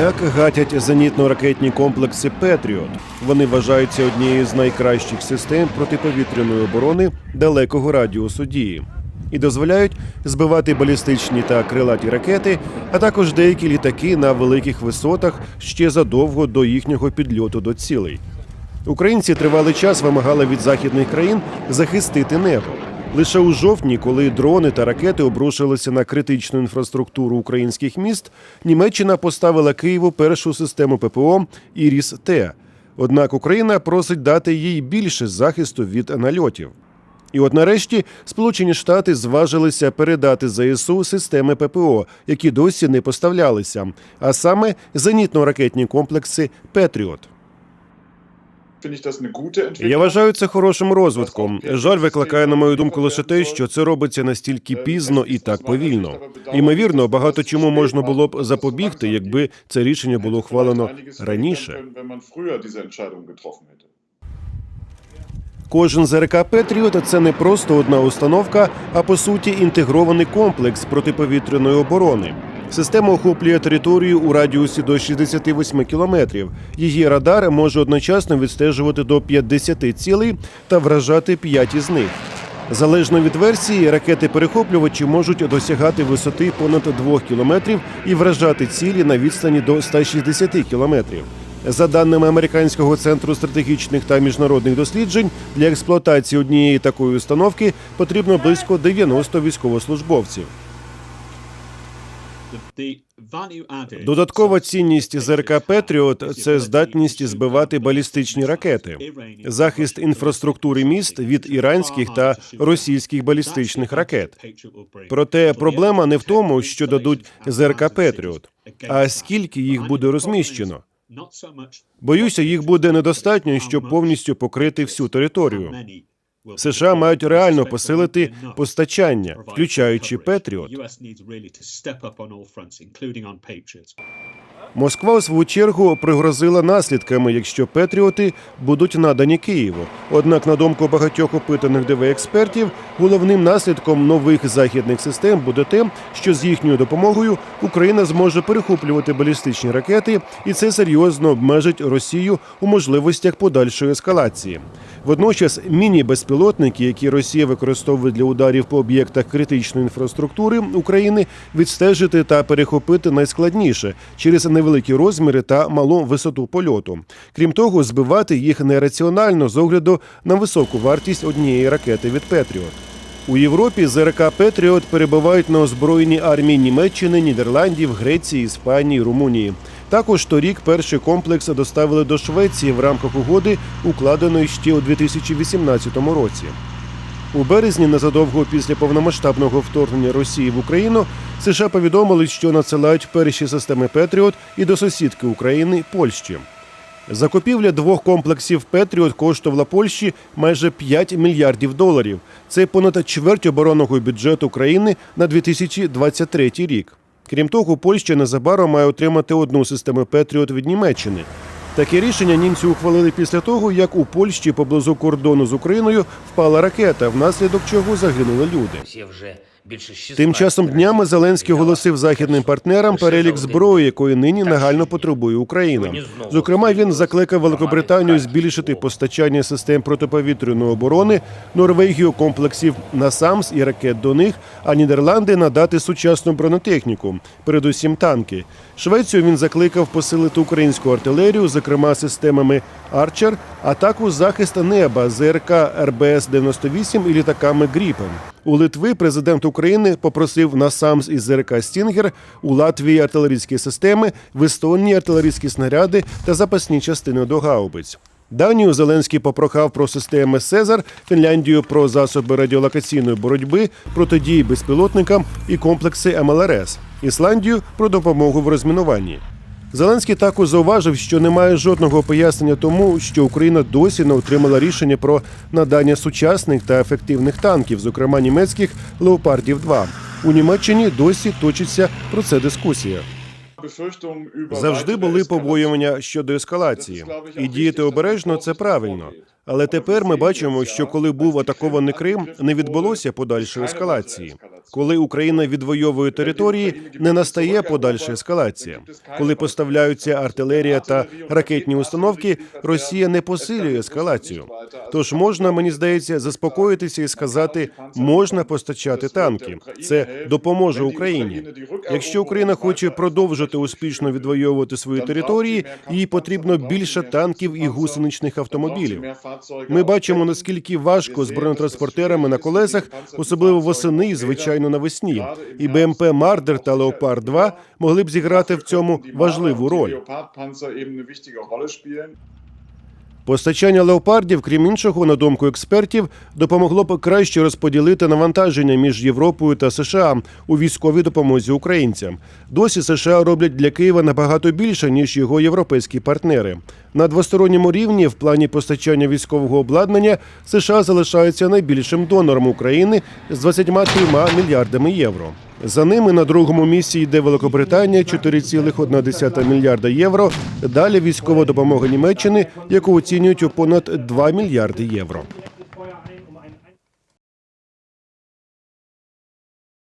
Так гатять зенітно-ракетні комплекси Петріот. Вони вважаються однією з найкращих систем протиповітряної оборони далекого радіусу дії і дозволяють збивати балістичні та крилаті ракети, а також деякі літаки на великих висотах ще задовго до їхнього підльоту до цілей. Українці тривалий час вимагали від західних країн захистити небо. Лише у жовтні, коли дрони та ракети обрушилися на критичну інфраструктуру українських міст, Німеччина поставила Києву першу систему ППО Іріс Т. Однак Україна просить дати їй більше захисту від нальотів. І от нарешті Сполучені Штати зважилися передати ЗСУ системи ППО, які досі не поставлялися, а саме зенітно-ракетні комплекси Петріот. Я вважаю це хорошим розвитком. Жаль викликає, на мою думку, лише те, що це робиться настільки пізно і так повільно. Ймовірно, багато чому можна було б запобігти, якби це рішення було ухвалено раніше. Кожен ЗРК Петріот це не просто одна установка, а по суті інтегрований комплекс протиповітряної оборони. Система охоплює територію у радіусі до 68 кілометрів. Її радар може одночасно відстежувати до 50 цілей та вражати 5 із них. Залежно від версії, ракети-перехоплювачі можуть досягати висоти понад 2 кілометрів і вражати цілі на відстані до 160 кілометрів. За даними американського центру стратегічних та міжнародних досліджень, для експлуатації однієї такої установки потрібно близько 90 військовослужбовців. Додаткова цінність ЗРК Петріот це здатність збивати балістичні ракети, захист інфраструктури міст від іранських та російських балістичних ракет. Проте проблема не в тому, що дадуть ЗРК Петріот, а скільки їх буде розміщено. Боюся, їх буде недостатньо, щоб повністю покрити всю територію. США мають реально посилити постачання, включаючи Петріот. Москва у свою чергу пригрозила наслідками, якщо Петріоти будуть надані Києву. Однак, на думку багатьох опитаних ДВ експертів, головним наслідком нових західних систем буде те, що з їхньою допомогою Україна зможе перехоплювати балістичні ракети, і це серйозно обмежить Росію у можливостях подальшої ескалації. Водночас, міні-безпілотники, які Росія використовує для ударів по об'єктах критичної інфраструктури України, відстежити та перехопити найскладніше через невеликі розміри та малу висоту польоту. Крім того, збивати їх нераціонально з огляду на високу вартість однієї ракети від Петріот. У Європі ЗРК Петріот перебувають на озброєнні армії Німеччини, Нідерландів, Греції, Іспанії, Румунії. Також торік перший комплекс доставили до Швеції в рамках угоди, укладеної ще у 2018 році. У березні, незадовго після повномасштабного вторгнення Росії в Україну, США повідомили, що надсилають перші системи Петріот і до сусідки України Польщі. Закупівля двох комплексів Петріот коштувала Польщі майже 5 мільярдів доларів. Це понад чверть оборонного бюджету країни на 2023 рік. Крім того, Польща незабаром має отримати одну систему Петріот від Німеччини. Таке рішення німці ухвалили після того, як у Польщі поблизу кордону з Україною впала ракета, внаслідок чого загинули люди. Тим часом днями Зеленський оголосив західним партнерам перелік зброї, якої нині нагально потребує Україна. Зокрема, він закликав Великобританію збільшити постачання систем протиповітряної оборони, Норвегію комплексів «Насамс» і ракет до них, а Нідерланди надати сучасну бронетехніку, передусім танки. Швецію він закликав посилити українську артилерію, зокрема системами Арчер, а також захист неба ЗРК РБС 98 і літаками Гріпен. У Литви президент України попросив насамс із ЗРК Стінгер, у Латвії артилерійські системи, в Естонії артилерійські снаряди та запасні частини до гаубиць. Данію Зеленський попрохав про системи Сезар, Фінляндію про засоби радіолокаційної боротьби, протидії безпілотникам і комплекси МЛРС, Ісландію про допомогу в розмінуванні. Зеленський також зауважив, що немає жодного пояснення тому, що Україна досі не отримала рішення про надання сучасних та ефективних танків, зокрема німецьких леопардів 2 У Німеччині досі точиться про це дискусія. Завжди були побоювання щодо ескалації, і діяти обережно це правильно. Але тепер ми бачимо, що коли був атакований Крим, не відбулося подальшої ескалації. Коли Україна відвоює території, не настає подальша ескалація. Коли поставляються артилерія та ракетні установки, Росія не посилює ескалацію. Тож можна, мені здається, заспокоїтися і сказати, можна постачати танки. Це допоможе Україні. Якщо Україна хоче продовжити успішно відвоювати свої території, їй потрібно більше танків і гусеничних автомобілів. Ми бачимо наскільки важко з бронетранспортерами на колесах, особливо восени і звичайно навесні. І БМП Мардер та Леопард 2 могли б зіграти в цьому важливу роль. Постачання леопардів, крім іншого, на думку експертів, допомогло б краще розподілити навантаження між Європою та США у військовій допомозі українцям. Досі США роблять для Києва набагато більше ніж його європейські партнери. На двосторонньому рівні в плані постачання військового обладнання США залишаються найбільшим донором України з 23 мільярдами євро. За ними на другому місці йде Великобританія 4,1 мільярда євро. Далі військова допомога Німеччини, яку оцінюють у понад 2 мільярди євро.